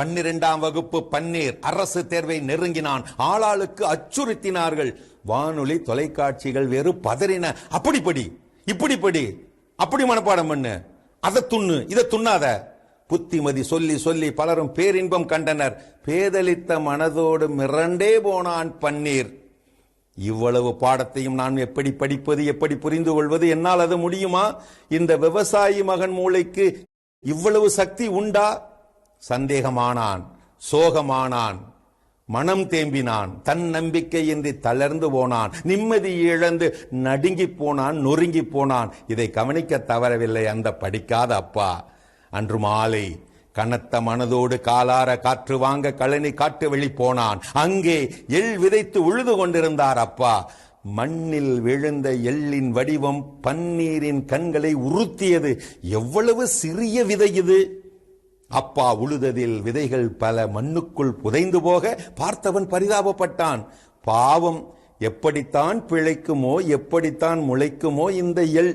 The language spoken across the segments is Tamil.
பன்னிரெண்டாம் வகுப்பு பன்னீர் அரசு தேர்வை நெருங்கினான். ஆளாளுக்கு அச்சுறுத்தினார்கள். வானொலி தொலைக்காட்சிகள் வேறு பதறின. அப்படிப்படி இப்படிப்படி அப்படி மனப்பாடம் பண்ணு. அதை துண்ணு இதை துண்ணாத புத்திமதி சொல்லி சொல்லி பலரும் பேரின்பம் கண்டனர். பேதலித்த மனதோடு மிரண்டே போனான் பன்னீர். இவ்வளவு பாடத்தையும் நான் எப்படி படிப்பது எப்படி புரிந்து கொள்வது என்னால் அது முடியுமா? இந்த விவசாயி மகன் மூளைக்கு இவ்வளவு சக்தி உண்டா? சந்தேகமானான் சோகமானான் மனம் தேம்பினான் தன் நம்பிக்கையின்றி தளர்ந்து போனான் நிம்மதி இழந்து நடுங்கி போனான் நொறுங்கி போனான். இதை கவனிக்க தவறவில்லை அந்த படிக்காத அப்பா. அன்று மாலை கனத்த மனதோடு காலார காற்று வாங்க கழனி காட்டு வெளி போனான். அங்கே எள் விதைத்து உழுது கொண்டிருந்தார் அப்பா. மண்ணில் விழுந்த எள்ளின் வடிவம் பன்னீரின் கண்களை உறுத்தியது. எவ்வளவு சிறிய விதை இது! அப்பா உழுததில் விதைகள் பல மண்ணுக்குள் புதைந்து போக பார்த்தவன் பரிதாபப்பட்டான். பாவம் எப்படித்தான் பிழைக்குமோ எப்படித்தான் முளைக்குமோ இந்த எள்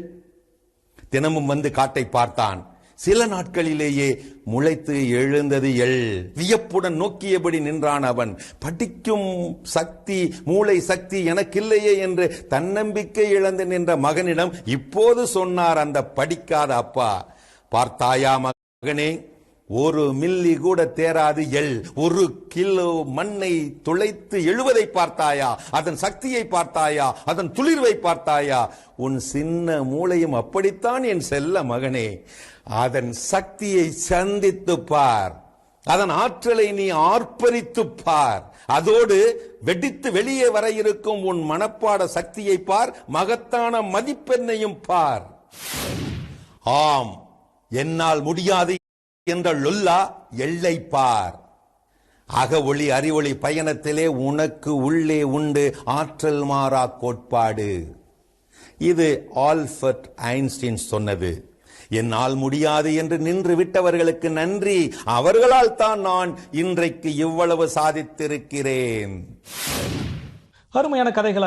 தினமும் வந்து காட்டை பார்த்தான். சில நாட்களிலேயே முளைத்து எழுந்தது எள் வியப்புடன் நோக்கியபடி நின்றான் அவன். படிக்கும் சக்தி மூளை சக்தி எனக்கில்லையே என்று தன்னம்பிக்கை இழந்து நின்ற மகனிடம் இப்போது சொன்னார் அந்த படிக்காத அப்பா. பார்த்தாயா மகனே ஒரு மில்லி கூட தேராது எள். ஒரு கிலோ மண்ணை துளைத்து எழுவதை பார்த்தாயா? அதன் சக்தியை பார்த்தாயா? அதன் துளிர்வை பார்த்தாயா? உன் சின்ன மூளையும் அப்படித்தான் என் செல்ல மகனே. அதன் சக்தியை சந்தித்து பார். அதன் ஆற்றலை நீ ஆர்ப்பரித்து பார். அதோடு வெடித்து வெளியே வர இருக்கும் உன் மனப்பாட சக்தியை பார். மகத்தான மதிப்பெண்ணையும் பார். ஆம். என்னால் முடியாது என்ற லுல்லா எல்லை பார். அக ஒளி அறிவொளி பயணத்திலே உனக்கு உள்ளே உண்டு ஆற்றல் மாறா கோட்பாடு. இது ஆல்பர்ட் ஐன்ஸ்டீன் சொன்னது. என்னால் முடியாது என்று நின்று விட்டவர்களுக்கு நன்றி. அவர்களால் தான் நான் இன்றைக்கு இவ்வளவு சாதித்திருக்கிறேன். அருமையான கதைகளா